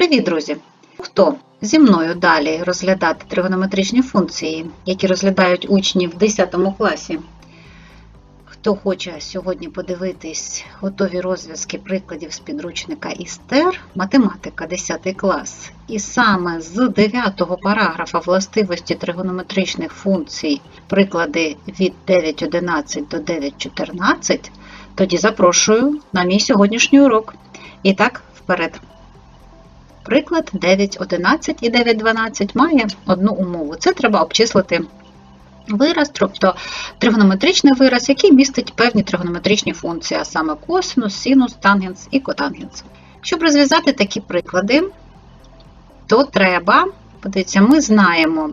Привіт, друзі! Хто зі мною далі розглядати тригонометричні функції, які розглядають учні в 10 класі? Хто хоче сьогодні подивитись готові розв'язки прикладів з підручника ІСТЕР, математика 10 клас, і саме з 9 параграфа властивості тригонометричних функцій, приклади від 9.11 до 9.14, тоді запрошую на мій сьогоднішній урок. І так, вперед. Приклад 9.11 і 9.12 має одну умову. Це треба обчислити вираз, тобто тригонометричний вираз, який містить певні тригонометричні функції, а саме косинус, синус, тангенс і котангенс. Щоб розв'язати такі приклади, то треба, подивіться, ми знаємо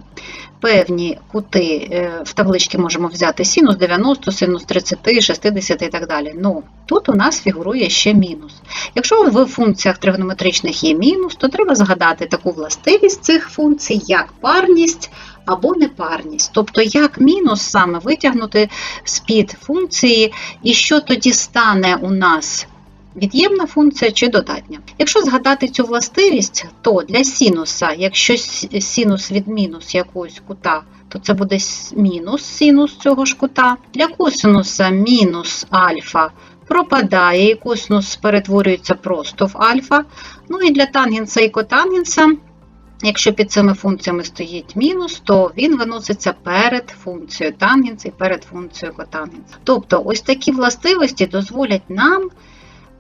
певні кути, е, в табличці можемо взяти синус 90, синус 30, 60 і так далі. Ну, тут у нас фігурує ще мінус. Якщо в функціях тригонометричних є мінус, то треба згадати таку властивість цих функцій, як парність або непарність. Тобто, як мінус саме витягнути з-під функції, і що тоді стане у нас від'ємна функція чи додатня. Якщо згадати цю властивість, то для синуса, якщо синус від мінус якогось кута, то це буде мінус синус цього ж кута. Для косинуса мінус альфа пропадає, і косинус перетворюється просто в альфа. Ну і для тангенса і котангенса. Якщо під цими функціями стоїть мінус, то він виноситься перед функцією тангенс і перед функцією котангенс. Тобто ось такі властивості дозволять нам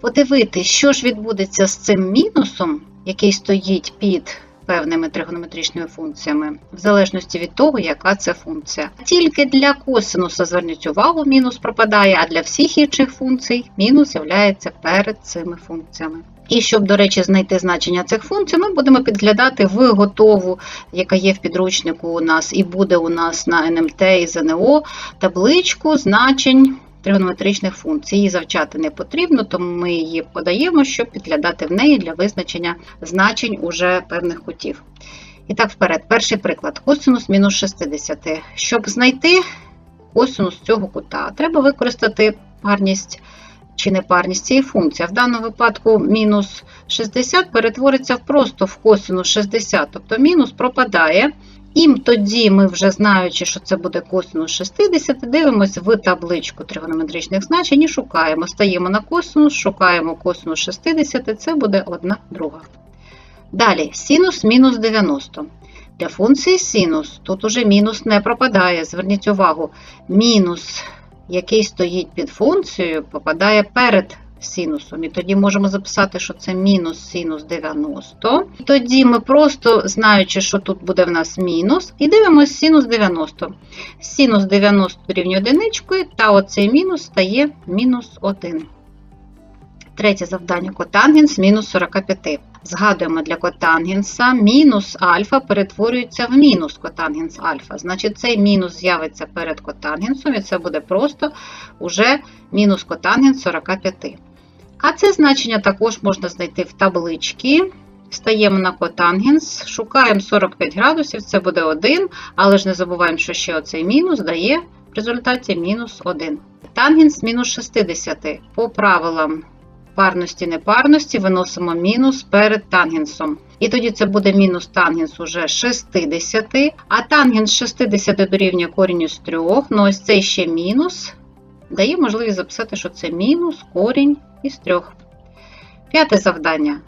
подивитися, що ж відбудеться з цим мінусом, який стоїть під певними тригонометричними функціями, в залежності від того, яка це функція. Тільки для косинуса, зверніть увагу, мінус пропадає, а для всіх інших функцій мінус з'являється перед цими функціями. І щоб, до речі, знайти значення цих функцій, ми будемо підглядати в готову, яка є в підручнику у нас, і буде у нас на НМТ і ЗНО табличку значень тригонометричних функцій. Її завчати не потрібно, тому ми її подаємо, щоб підглядати в неї для визначення значень уже певних кутів. І так, вперед, перший приклад: косинус мінус 60. Щоб знайти косинус цього кута, треба використати парність чи непарність цієї функції. В даному випадку мінус 60 перетвориться просто в косинус 60, тобто мінус пропадає. І тоді ми, вже знаючи, що це буде косинус 60, дивимося в табличку тригонометричних значень і шукаємо. Стаємо на косинус, шукаємо косинус 60, це буде 1 друга. Далі синус мінус 90. Для функції синус тут уже мінус не пропадає. Зверніть увагу, мінус, який стоїть під функцією, попадає перед синусом. І тоді можемо записати, що це мінус синус 90. І Тоді ми просто, знаючи, що тут буде в нас мінус, і дивимося синус 90. Синус 90 дорівнює одиничкою, та оцей мінус стає мінус 1. Третє завдання котангенс мінус 45. Згадуємо для котангенса мінус альфа перетворюється в мінус котангенс альфа. Значить, цей мінус з'явиться перед котангенсом, і це буде просто уже мінус котангенс 45. А це значення також можна знайти в табличці. Стаємо на котангенс, шукаємо 45 градусів, це буде 1, але ж не забуваємо, що ще оцей мінус дає в результаті мінус 1. Тангенс мінус 60. По правилам парності непарності виносимо мінус перед тангенсом. І тоді це буде мінус тангенс уже 60, а тангенс 60 дорівнює корінь з 3. Ну ось цей ще мінус. Дає можливість записати, що це мінус корінь із 3. П'яте завдання.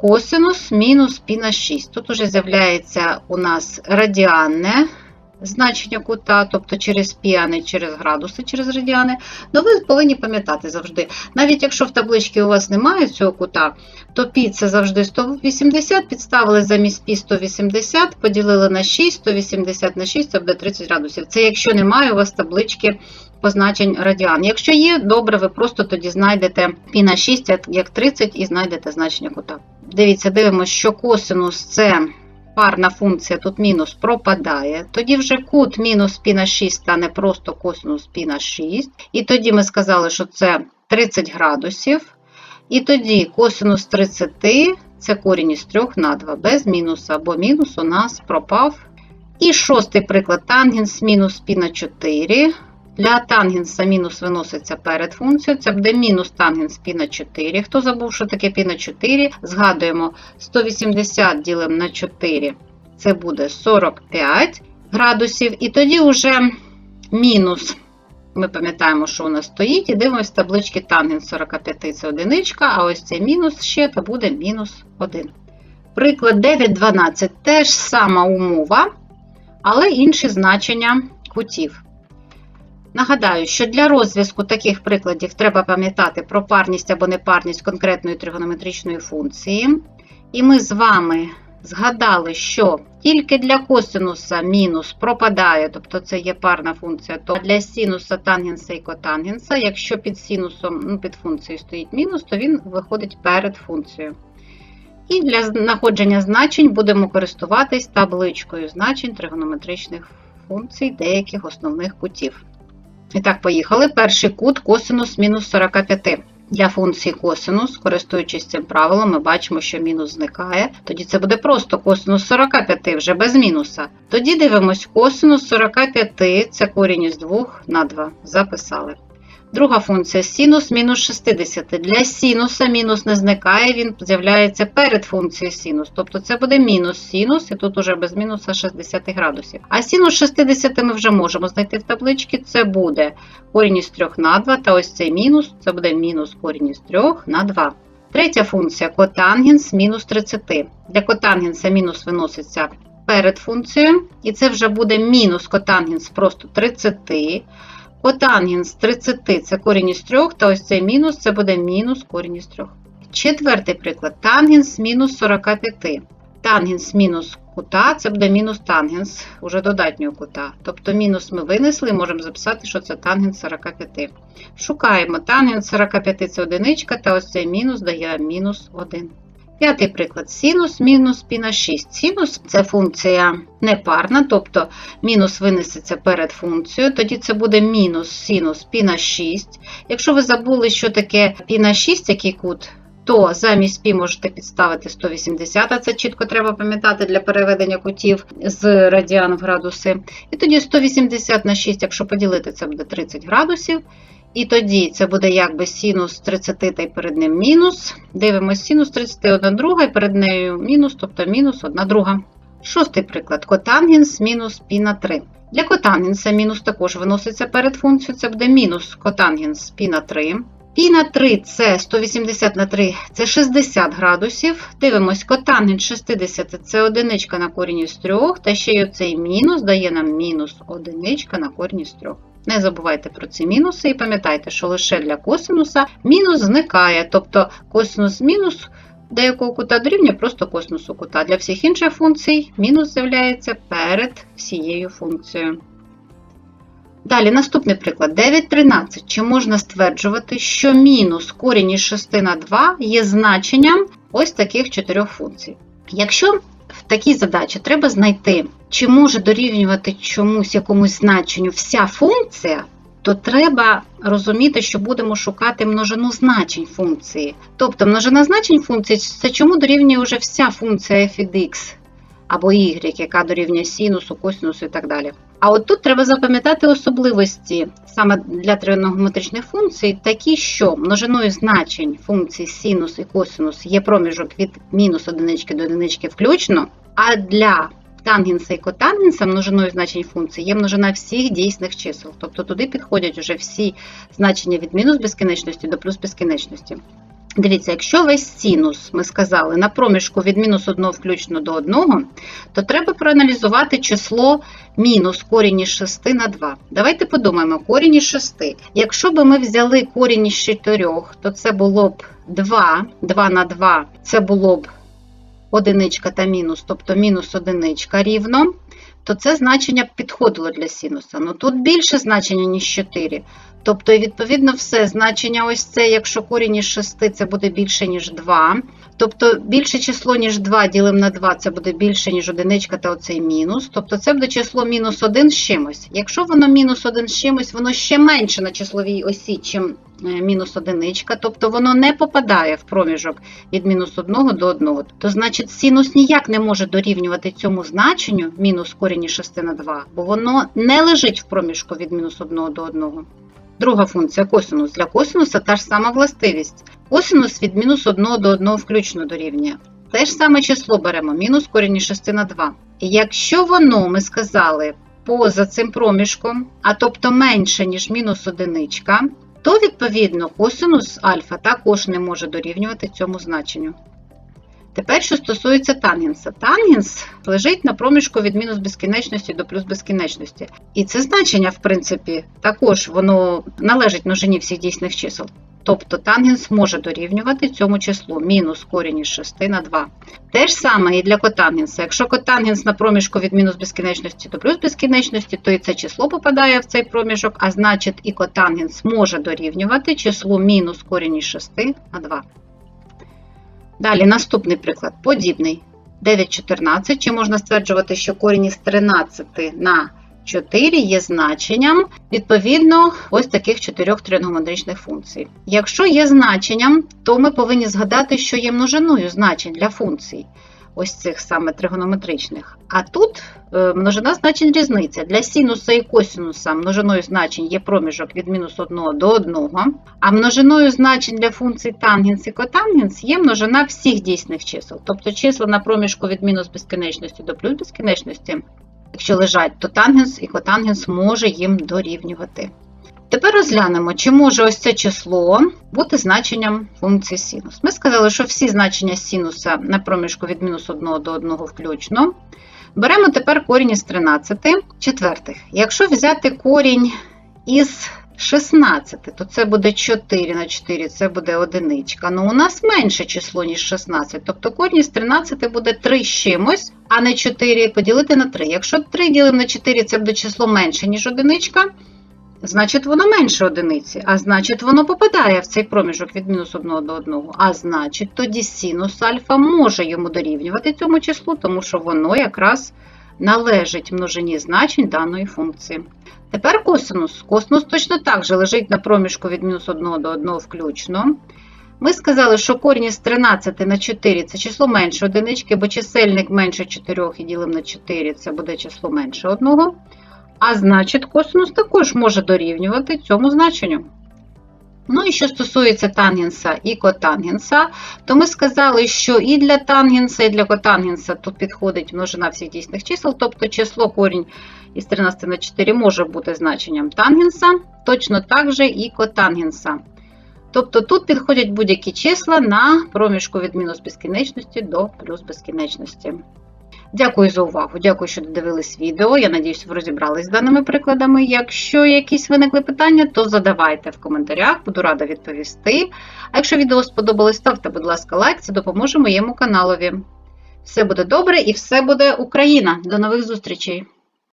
Косинус мінус пі на 6. Тут уже з'являється у нас радіанне значення кута, тобто через пі, а не через градуси, через радіани. Но ви повинні пам'ятати завжди. Навіть якщо в табличці у вас немає цього кута, то пі це завжди 180, підставили замість пі 180, поділили на 6, 180 на 6, це буде 30 градусів. Це якщо немає у вас таблички позначень радіан. Якщо є, добре, ви просто тоді знайдете пі на 6 як 30 і знайдете значення кута. Дивіться, дивимося, що косинус це парна функція, тут мінус пропадає. Тоді вже кут мінус пі на 6 стане просто косинус пі на 6. І тоді ми сказали, що це 30 градусів. І тоді косинус 30 це корінь із 3 на 2 без мінуса, бо мінус у нас пропав. І шостий приклад тангенс мінус пі на 4. Для тангенса мінус виноситься перед функцією. Це буде мінус тангенс пі на 4. Хто забув, що таке пі на 4? Згадуємо 180 ділимо на 4. Це буде 45 градусів. І тоді вже мінус. Ми пам'ятаємо, що у нас стоїть, і дивимося таблички тангенс 45 це одиничка, а ось цей мінус ще, то буде мінус 1. Приклад 9,12 теж сама умова, але інші значення кутів. Нагадаю, що для розв'язку таких прикладів треба пам'ятати про парність або непарність конкретної тригонометричної функції. І ми з вами згадали, що тільки для косинуса мінус пропадає, тобто це є парна функція, то для синуса тангенса і котангенса, якщо під синусом, ну, під функцією стоїть мінус, то він виходить перед функцією. І для знаходження значень будемо користуватись табличкою значень тригонометричних функцій деяких основних кутів. І так, поїхали. Перший кут косинус мінус 45. Для функції косинус, користуючись цим правилом, ми бачимо, що мінус зникає. Тоді це буде просто косинус 45 вже без мінуса. Тоді дивимось косинус 45 це корінь із 2 на 2. Записали. Друга функція синус мінус 60. Для синуса мінус не зникає, він з'являється перед функцією синус. Тобто це буде мінус синус, і тут уже без мінуса 60 градусів. А синус 60 ми вже можемо знайти в табличці. Це буде корінь із 3 на 2, та ось цей мінус, це буде мінус корінь із 3 на 2. Третя функція котангенс мінус 30. Для котангенса мінус виноситься перед функцією, і це вже буде мінус котангенс просто 30. Котангенс 30 це корінь із 3, та ось цей мінус це буде мінус корінь із 3. Четвертий приклад. Тангенс мінус 45. Тангенс мінус кута це буде мінус тангенс уже додатнього кута. Тобто мінус ми винесли і можемо записати, що це тангенс 45. Шукаємо тангенс 45 це одиничка, та ось цей мінус дає мінус 1. П'ятий приклад. Синус мінус пі на 6. Синус це функція непарна, тобто мінус винесеться перед функцією, тоді це буде мінус синус пі на 6. Якщо ви забули, що таке пі на 6, який кут, то замість пі можете підставити 180, а це чітко треба пам'ятати для переведення кутів з радіан в градуси. І тоді 180 на 6, якщо поділити, це буде 30 градусів. І тоді це буде якби синус 30 та й перед ним мінус. Дивимося синус 30 одна друга, і перед нею мінус, тобто мінус одна друга. Шостий приклад. Котангенс мінус пі на 3. Для котангенса мінус також виноситься перед функцією, це буде мінус котангенс пі на 3. Пі на 3 це 180 на 3 це 60 градусів. Дивимось, котангенс 60 це одиничка на корінь із 3, та ще й оцей мінус дає нам мінус одиничка на корінь із 3. Не забувайте про ці мінуси і пам'ятайте, що лише для косинуса мінус зникає, тобто косинус мінус деякого кута дорівнює просто косинусу кута. Для всіх інших функцій мінус з'являється перед всією функцією. Далі наступний приклад 9,13. Чи можна стверджувати, що мінус корінь із 6 на 2 є значенням ось таких чотирьох функцій? Якщо в такій задачі треба знайти, чи може дорівнювати чомусь якомусь значенню вся функція, то треба розуміти, що будемо шукати множину значень функції. Тобто множина значень функції це чому дорівнює вже вся функція f від x або y, яка дорівнює синусу, косинусу і так далі. А от тут треба запам'ятати особливості саме для тригонометричних функцій, такі, що множиною значень функцій синус і косинус є проміжок від мінус одинички до одинички включно, а для тангенса і котангенса множиною значень функцій є множина всіх дійсних чисел. Тобто туди підходять вже всі значення від мінус безкінечності до плюс безкінечності. Дивіться, якщо весь синус, ми сказали, на проміжку від мінус 1 включно до 1, то треба проаналізувати число мінус корінь із 6 на 2. Давайте подумаємо, корінь із 6. Якщо б ми взяли корінь із 4, то це було б 2, 2 на 2, це було б одиничка та мінус, тобто мінус одиничка рівно, то це значення підходило для синуса. Ну тут більше значення, ніж 4. Тобто, відповідно, все значення ось це, якщо корінь із 6, це буде більше, ніж 2. Тобто більше число, ніж 2 ділимо на 2, це буде більше, ніж одиничка та оцей мінус. Тобто це буде число мінус 1 з чимось. Якщо воно мінус 1 з чимось, воно ще менше на числовій осі, чим е, мінус одиничка, тобто воно не попадає в проміжок від мінус 1 до 1. То значить синус ніяк не може дорівнювати цьому значенню мінус корінь із 6 на 2, бо воно не лежить в проміжку від мінус 1 до 1. Друга функція косинус. Для косинуса та ж сама властивість. Косинус від мінус 1 до 1 включно дорівнює. Те ж саме число беремо мінус корінь із 6 на 2. І якщо воно, ми сказали, поза цим проміжком, а тобто менше, ніж мінус одиничка, то відповідно косинус альфа також не може дорівнювати цьому значенню. Тепер, що стосується тангенса. Тангенс лежить на проміжку від мінус безкінечності до плюс безкінечності. І це значення, в принципі, також воно належить множині всіх дійсних чисел. Тобто тангенс може дорівнювати цьому числу мінус корінь із 6 на 2. Те ж саме і для котангенса. Якщо котангенс на проміжку від мінус безкінечності до плюс безкінечності, то і це число попадає в цей проміжок, а значить і котангенс може дорівнювати числу мінус корінь із 6 на 2. Далі наступний приклад подібний. 9,14. Чи можна стверджувати, що корінь із 13 на 4 є значенням відповідно ось таких чотирьох тригонометричних функцій. Якщо є значенням, то ми повинні згадати, що є множиною значень для функцій, ось цих саме тригонометричних. А тут е, множина значень різниця. Для синуса і косинуса множиною значень є проміжок від мінус 1 до 1, а множиною значень для функцій тангенс і котангенс є множина всіх дійсних чисел. Тобто числа на проміжку від мінус безкінечності до плюс безкінечності якщо лежать, то тангенс і котангенс може їм дорівнювати. Тепер розглянемо, чи може ось це число бути значенням функції синус. Ми сказали, що всі значення синуса на проміжку від мінус 1 до 1 включно. Беремо тепер корінь із 13 четвертих. Якщо взяти корінь із 16, то це буде 4 на 4, це буде одиничка. Ну, у нас менше число, ніж 16. Тобто корінь із 13 буде 3 з чимось, а не 4 поділити на 3. Якщо 3 ділимо на 4, це буде число менше, ніж одиничка, значить воно менше одиниці. А значить, воно попадає в цей проміжок від мінус 1 до 1. А значить, тоді синус альфа може йому дорівнювати цьому числу, тому що воно якраз належить множині значень даної функції. Тепер косинус. Косинус точно так же лежить на проміжку від мінус 1 до 1 включно. Ми сказали, що корінь з 13 на 4 це число менше одинички, бо чисельник менше 4 і ділим на 4 це буде число менше 1. А значить, косинус також може дорівнювати цьому значенню. Ну і що стосується тангенса і котангенса, то ми сказали, що і для тангенса, і для котангенса тут підходить множина всіх дійсних чисел, тобто число корінь із 13 на 4 може бути значенням тангенса, точно так же і котангенса. Тобто тут підходять будь-які числа на проміжку від мінус безкінечності до плюс безкінечності. Дякую за увагу, дякую, що додивились відео. Я надіюсь, ви розібрались з даними прикладами. Якщо якісь виникли питання, то задавайте в коментарях, буду рада відповісти. А якщо відео сподобалось, ставте, будь ласка, лайк, це допоможе моєму каналові. Все буде добре і все буде Україна. До нових зустрічей!